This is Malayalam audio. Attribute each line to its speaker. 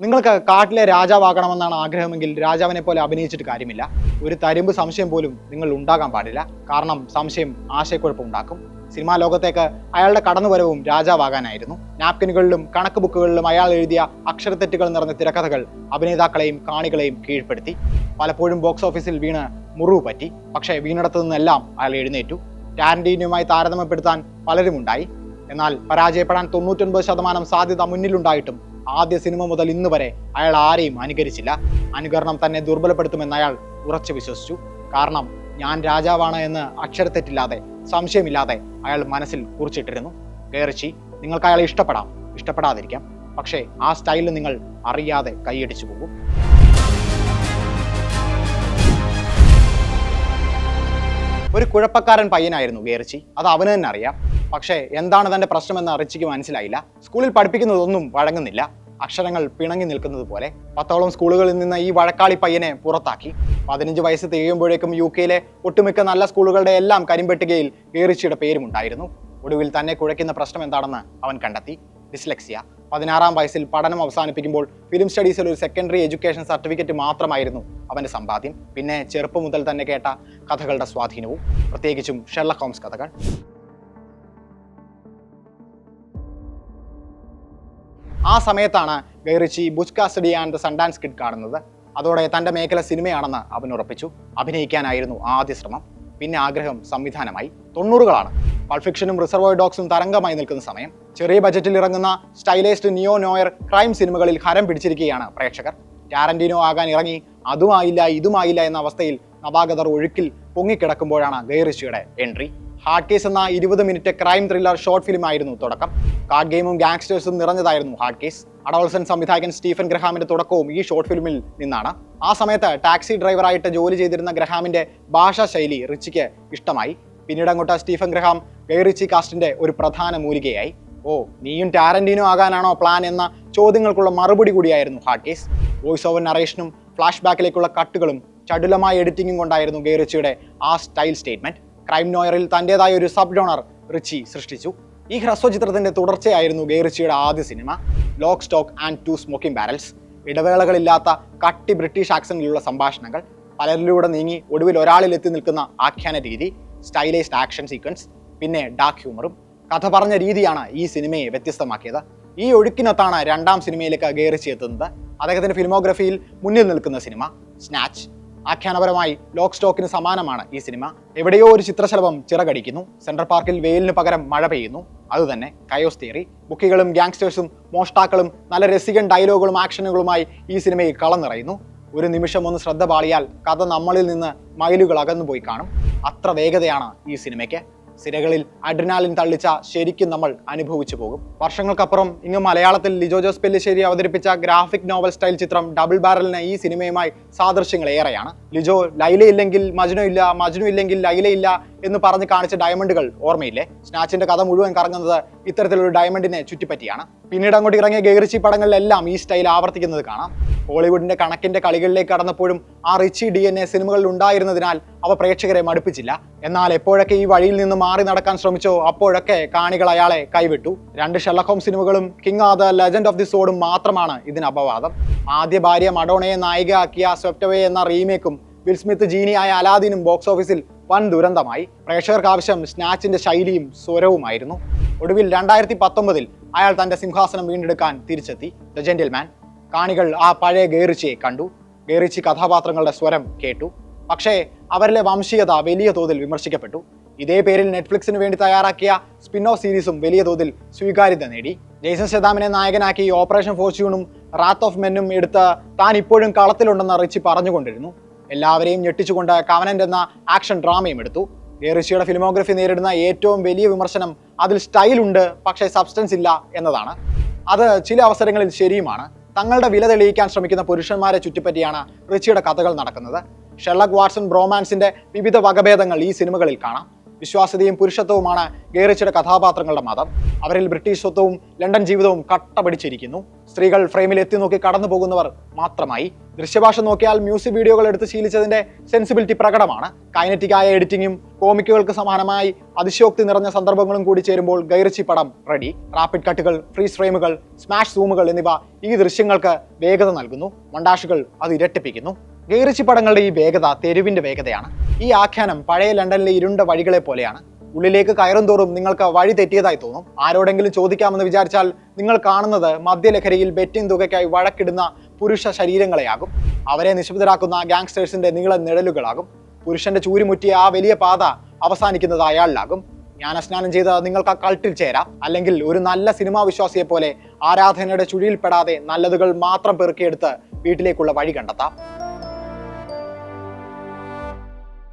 Speaker 1: നിങ്ങൾക്ക് കാട്ടിലെ രാജാവാകണമെന്നാണ് ആഗ്രഹമെങ്കിൽ രാജാവിനെ പോലെ അഭിനയിച്ചിട്ട് കാര്യമില്ല. ഒരു തരിമ്പ് സംശയം പോലും നിങ്ങൾ ഉണ്ടാകാൻ പാടില്ല. കാരണം സംശയം ആശയക്കുഴപ്പം ഉണ്ടാക്കും സിനിമാ ലോകത്തേക്ക് അയാളുടെ കടന്നുവരവും രാജാവാകാനായിരുന്നു. നാപ്കിനുകളിലും കണക്ക് ബുക്കുകളിലും അയാൾ എഴുതിയ അക്ഷരത്തെറ്റുകൾ നിറഞ്ഞ തിരക്കഥകൾ അഭിനേതാക്കളെയും കാണികളെയും കീഴ്പ്പെടുത്തി. പലപ്പോഴും ബോക്സ് ഓഫീസിൽ വീണ് മുറിവ് പറ്റി. പക്ഷേ വീണിടത്തു നിന്നെല്ലാം അയാൾ എഴുന്നേറ്റു. ടാരന്റീനുമായി താരതമ്യപ്പെടുത്താൻ പലരുമുണ്ടായി. എന്നാൽ പരാജയപ്പെടാൻ തൊണ്ണൂറ്റൊൻപത് ശതമാനം സാധ്യത മുന്നിലുണ്ടായിട്ടും ആദ്യ സിനിമ മുതൽ ഇന്ന് വരെ അയാൾ ആരെയും അനുകരിച്ചില്ല. അനുകരണം തന്നെ ദുർബലപ്പെടുത്തുമെന്ന് അയാൾ ഉറച്ചു വിശ്വസിച്ചു. കാരണം ഞാൻ രാജാവാണ് എന്ന് അക്ഷരത്തെറ്റില്ലാതെ സംശയമില്ലാതെ അയാൾ മനസ്സിൽ കുറിച്ചിട്ടിരുന്നു. കയറിച്ചി നിങ്ങൾക്ക് അയാളെ ഇഷ്ടപ്പെടാം. ഇഷ്ടപ്പെടാതിരിക്കാം. പക്ഷേ ആ സ്റ്റൈലിൽ നിങ്ങൾ അറിയാതെ കൈയടിച്ചു പോകും. ഒരു കുഴപ്പക്കാരൻ പയ്യനായിരുന്നു ഗേർച്ചി അത് അവന് തന്നെ അറിയാം. പക്ഷേ എന്താണ് തന്റെ പ്രശ്നമെന്ന് റിച്ചിക്ക് മനസ്സിലായില്ല. സ്കൂളിൽ പഠിപ്പിക്കുന്നതൊന്നും വഴങ്ങുന്നില്ല. അക്ഷരങ്ങൾ പിണങ്ങി നിൽക്കുന്നത് പോലെ പത്തോളം സ്കൂളുകളിൽ നിന്ന് ഈ വഴക്കാളി പയ്യനെ പുറത്താക്കി. പതിനഞ്ച് വയസ്സ് തികയുമ്പോഴേക്കും യു കെയിലെ ഒട്ടുമിക്ക നല്ല സ്കൂളുകളുടെ എല്ലാം കരിമ്പെട്ടുകയിൽ ഏറിച്ചിയുടെ പേരുമുണ്ടായിരുന്നു. ഒടുവിൽ തന്നെ കുഴയ്ക്കുന്ന പ്രശ്നം എന്താണെന്ന് അവൻ കണ്ടെത്തി. ഡിസ്ലെക്സിയ. പതിനാറാം വയസ്സിൽ പഠനം അവസാനിപ്പിക്കുമ്പോൾ ഫിലിം സ്റ്റഡീസിൽ ഒരു സെക്കൻഡറി എഡ്യൂക്കേഷൻ സർട്ടിഫിക്കറ്റ് മാത്രമായിരുന്നു അവന്റെ സമ്പാദ്യം. പിന്നെ ചെറുപ്പം മുതൽ തന്നെ കേട്ട കഥകളുടെ സ്വാധീനവും. പ്രത്യേകിച്ചും ഷെർലക് ഹോംസ് കഥകൾ. ആ സമയത്താണ് Guy Ritchie Butch Cassidy and Sundance Kid കാണുന്നത്. അതോടെ തന്റെ മേഖല സിനിമയാണെന്ന് അവൻ ഉറപ്പിച്ചു. അഭിനയിക്കാനായിരുന്നു ആദ്യ ശ്രമം. പിന്നെ ആഗ്രഹം സംവിധാനമായി. തൊണ്ണൂറുകളാണ്. പൾഫിക്ഷനും റിസർവോയ് ഡോഗ്സും തരംഗമായി നിൽക്കുന്ന സമയം. ചെറിയ ബജറ്റിൽ ഇറങ്ങുന്ന സ്റ്റൈലൈസ്ഡ് നിയോ നോയർ ക്രൈം സിനിമകളിൽ ഹരം പിടിച്ചിരിക്കുകയാണ് പ്രേക്ഷകർ. ടാരന്റീനോ ആകാൻ ഇറങ്ങി അതുമായില്ല ഇതുമായില്ല എന്ന അവസ്ഥയിൽ നവാഗതർ ഒഴുക്കിൽ പൊങ്ങിക്കിടക്കുമ്പോഴാണ് ഗൈറിച്ചിയുടെ എൻട്രി. ഹാർഡ് കേസ് എന്ന ഇരുപത് minute crime thriller short film ആയിരുന്നു തുടക്കം. കാർഡ് ഗെയിമും ഗാങ്സ്റ്റേഴ്സും നിറഞ്ഞതായിരുന്നു ഹാർഡ് കേസ് അഡോൾസൺ സംവിധായകൻ സ്റ്റീഫൻ ഗ്രഹാമിന്റെ തുടക്കവും ഈ ഷോർട്ട് ഫിലിമിൽ നിന്നാണ്. ആ സമയത്ത് ടാക്സി ഡ്രൈവറായിട്ട് ജോലി ചെയ്തിരുന്ന ഗ്രഹാമിന്റെ ഭാഷാ ശൈലി റിച്ചിക്ക് ഇഷ്ടമായി. പിന്നീട് അങ്ങോട്ട് സ്റ്റീഫൻ ഗ്രഹാം ഗൈറിച്ചി കാസ്റ്റിന്റെ ഒരു പ്രധാന മൂലികയായി. ഓ നീയും ടാരന്റീനോ ആകാനാണോ പ്ലാൻ എന്ന ചോദ്യങ്ങൾക്കുള്ള മറുപടി കൂടിയായിരുന്നു ഹാർഡ് കേസ് വോയിസ് ഓവർ നറേഷനും ഫ്ലാഷ് ബാക്കിലേക്കുള്ള കട്ടുകളും ചടുലമായ എഡിറ്റിംഗും കൊണ്ടായിരുന്നു ഗൈറിച്ചിയുടെ ആ സ്റ്റൈൽ സ്റ്റേറ്റ്മെന്റ് ക്രൈം നോയറിൽ തന്റെതായ ഒരു സബ് ഡോണർ റിച്ചി സൃഷ്ടിച്ചു. ഈ ഹ്രസ്വ ചിത്രത്തിന്റെ തുടർച്ചയായിരുന്നു ഗൈറിച്ചിയുടെ ആദ്യ cinema lock stock and two smoking barrels ഇടവേളകളില്ലാത്ത കട്ടി ബ്രിട്ടീഷ് ആക്സന്റിലുള്ള സംഭാഷണങ്ങൾ പലരിലൂടെ നീങ്ങി ഒടുവിൽ ഒരാളിൽ എത്തി നിൽക്കുന്ന ആഖ്യാന രീതി സ്റ്റൈലൈസ്ഡ് ആക്ഷൻ സീക്വൻസ് പിന്നെ ഡാർക്ക് ഹ്യൂമറും. കഥ പറഞ്ഞ രീതിയാണ് ഈ സിനിമയെ വ്യത്യസ്തമാക്കിയത്. ഈ ഒഴുക്കിനൊത്താണ് രണ്ടാം സിനിമയിലേക്ക് എത്തുന്നത് അദ്ദേഹത്തിന്റെ ഫിലിമോഗ്രഫിയിൽ മുന്നിൽ നിൽക്കുന്ന സിനിമ സ്നാച്ച് ആഖ്യാനപരമായി ലോക്ക് സ്റ്റോക്കിന് സമാനമാണ് ഈ സിനിമ. എവിടെയോ ഒരു ചിത്രശലഭം ചിറകടിക്കുന്നു. സെൻട്രൽ പാർക്കിൽ വെയിലിന് പകരം മഴ പെയ്യുന്നു. അതുതന്നെ കയോസ് തിയറി. ബുക്കികളും ഗ്യാങ്സ്റ്റേഴ്സും മോഷ്ടാക്കളും നല്ല രസികൻ ഡയലോഗുകളും ആക്ഷനുകളുമായി ഈ സിനിമയിൽ കളം നിറയുന്നു ഒരു നിമിഷം ഒന്ന് ശ്രദ്ധ പാളിയാൽ കഥ നമ്മളിൽ നിന്ന് മൈലുകൾ അകന്നുപോയി കാണും. അത്ര വേഗതയാണ് ഈ സിനിമയ്ക്ക്. സിരകളിൽ അഡ്രിനാലിൻ തള്ളിച്ച ശരിക്കും നമ്മൾ അനുഭവിച്ചു പോകും. വർഷങ്ങൾക്കപ്പുറം ഇങ്ങ് മലയാളത്തിൽ ലിജോ ജോസ് പെല്ലിശ്ശേരി അവതരിപ്പിച്ച ഗ്രാഫിക് നോവൽ സ്റ്റൈൽ ചിത്രം ഡബിൾ ബാരലിന് ഈ സിനിമയുമായി സാദൃശ്യങ്ങൾ ഏറെയാണ്. ലിജോ ലൈല ഇല്ലെങ്കിൽ മജ്നു ഇല്ല മജ്നു ഇല്ലെങ്കിൽ ലൈല ഇല്ല എന്ന് പറഞ്ഞ് കാണിച്ച ഡയമണ്ടുകൾ ഓർമ്മയില്ലേ? സ്നാച്ചിന്റെ കഥ മുഴുവൻ കറങ്ങുന്നത് ഇത്തരത്തിലൊരു ഡയമണ്ടിനെ ചുറ്റിപ്പറ്റിയാണ്. പിന്നീട് അങ്ങോട്ട് ഇറങ്ങിയ ഗൈറിച്ചി പടങ്ങളിലെല്ലാം ഈ സ്റ്റൈൽ ആവർത്തിക്കുന്നത് കാണാം. ഹോളിവുഡിന്റെ കണക്കിന്റെ കളികളിലേക്ക് കടന്നപ്പോഴും ആ റിച്ചി ഡി എൻ എ സിനിമകളിൽ ഉണ്ടായിരുന്നതിനാൽ അവ പ്രേക്ഷകരെ മടുപ്പിച്ചില്ല. എന്നാൽ എപ്പോഴൊക്കെ ഈ വഴിയിൽ നിന്ന് മാറി നടക്കാൻ ശ്രമിച്ചോ അപ്പോഴൊക്കെ കാണികൾ അയാളെ കൈവിട്ടു. രണ്ട് ഷെല്ലഹോം സിനിമകളും കിങ് ആ ദ ലെജൻഡ് ഓഫ് ദി സോഡും മാത്രമാണ് ഇതിന് അപവാദം. ആദ്യ ഭാര്യ മഡോണയെ നായികയാക്കിയ സ്വെപ്റ്റവേ എന്ന റീമേക്കും വിൽ സ്മിത്ത് ജീനിയായ അലാദീനും ബോക്സ് ഓഫീസിൽ വൻ ദുരന്തമായി. പ്രേക്ഷകർക്ക് ആവശ്യം സ്നാച്ചിന്റെ ശൈലിയും സ്വരവുമായിരുന്നു. ഒടുവിൽ രണ്ടായിരത്തി പത്തൊമ്പതിൽ അയാൾ തന്റെ സിംഹാസനം വീണ്ടെടുക്കാൻ തിരിച്ചെത്തി. The gentleman. കാണികൾ ആ പഴയ ഗേറിച്ചിയെ കണ്ടു. ഗേറിച്ചി കഥാപാത്രങ്ങളുടെ സ്വരം കേട്ടു. പക്ഷേ അവരിലെ വംശീയത വലിയ തോതിൽ വിമർശിക്കപ്പെട്ടു. ഇതേ പേരിൽ നെറ്റ്ഫ്ലിക്സിന് വേണ്ടി തയ്യാറാക്കിയ സ്പിൻ ഓഫ് സീരീസും വലിയ തോതിൽ സ്വീകാര്യത നേടി. ജെയ്സൺ ശതാമിനെ നായകനാക്കി ഓപ്പറേഷൻ ഫോർച്യൂണും റാത്ത് ഓഫ് മെന്നും എടുത്ത് താൻ ഇപ്പോഴും കളത്തിലുണ്ടെന്ന് റിച്ചി പറഞ്ഞുകൊണ്ടിരുന്നു. എല്ലാവരെയും ഞെട്ടിച്ചുകൊണ്ട് കവനന്റ് എന്ന ആക്ഷൻ ഡ്രാമയും എടുത്തു. ഗേറിച്ചിയുടെ ഫിലിമോഗ്രഫി നേരിടുന്ന ഏറ്റവും വലിയ വിമർശനം അതിൽ സ്റ്റൈലുണ്ട് പക്ഷേ സബ്സ്റ്റൻസ് ഇല്ല എന്നതാണ്. അത് ചില അവസരങ്ങളിൽ ശരിയുമാണ്. തങ്ങളുടെ വില തെളിയിക്കാൻ ശ്രമിക്കുന്ന പുരുഷന്മാരെ ചുറ്റിപ്പറ്റിയാണ് റിച്ചിയുടെ കഥകൾ നടക്കുന്നത്. ഷെർലക് വാട്സൺ ബ്രോമാൻസിന്റെ വിവിധ വകഭേദങ്ങൾ ഈ സിനിമകളിൽ കാണാം. വിശ്വാസ്യതയും പുരുഷത്വവുമാണ് ഗേറിച്ചയുടെ കഥാപാത്രങ്ങളുടെ മതം. അവരിൽ ബ്രിട്ടീഷ് സ്വത്വവും ലണ്ടൻ ജീവിതവും കട്ട പിടിച്ചിരിക്കുന്നു സ്ത്രീകൾ ഫ്രെയിമിൽ എത്തി നോക്കി കടന്നു പോകുന്നവർ മാത്രമായി. ദൃശ്യഭാഷ നോക്കിയാൽ മ്യൂസിക് വീഡിയോകൾ എടുത്ത് ശീലിച്ചതിന്റെ സെൻസിബിലിറ്റി പ്രകടമാണ്. കൈനറ്റിക് ആയ എഡിറ്റിംഗും കോമിക്കുകൾക്ക് സമാനമായി അതിശോക്തി നിറഞ്ഞ സന്ദർഭങ്ങളും കൂടി ചേരുമ്പോൾ ഗൈറിച്ചി പടം റെഡി. റാപ്പിഡ് കട്ടുകൾ ഫ്രീസ് ഫ്രെയിമുകൾ സ്മാഷ് സൂമുകൾ എന്നിവ ഈ ദൃശ്യങ്ങൾക്ക് വേഗത നൽകുന്നു. മണ്ടാഷുകൾ അത് ഇരട്ടിപ്പിക്കുന്നു. ഗൈറിച്ചി പടങ്ങളുടെ ഈ വേഗത തെരുവിന്റെ വേഗതയാണ്. ഈ ആഖ്യാനം പഴയ ലണ്ടനിലെ ഇരുണ്ട വഴികളെ പോലെയാണ്. ഉള്ളിലേക്ക് കയറും തോറും നിങ്ങൾക്ക് വഴി തെറ്റിയതായി തോന്നും. ആരോടെങ്കിലും ചോദിക്കാമെന്ന് വിചാരിച്ചാൽ നിങ്ങൾ കാണുന്നത് മദ്യലഹരിയിൽ ബെറ്റിംഗ് തുകയ്ക്കായി വഴക്കിടുന്ന പുരുഷ ശരീരങ്ങളെയാകും. അവരെ നിശബ്ദരാക്കുന്ന ഗാങ്സ്റ്റേഴ്സിന്റെ നീള നിഴലുകളാകും. പുരുഷന്റെ ചൂരിമുറ്റിയ ആ വലിയ പാത അവസാനിക്കുന്നത് അയാളിലാകും. ജ്ഞാനസ്നാനം ചെയ്ത് നിങ്ങൾക്ക് ആ കൾട്ടിൽ ചേരാം. അല്ലെങ്കിൽ ഒരു നല്ല സിനിമാ വിശ്വാസിയെ പോലെ ആരാധനയുടെ ചുഴിയിൽപ്പെടാതെ നല്ലതുകൾ മാത്രം പെറുക്കിയെടുത്ത് വീട്ടിലേക്കുള്ള വഴി കണ്ടെത്താം.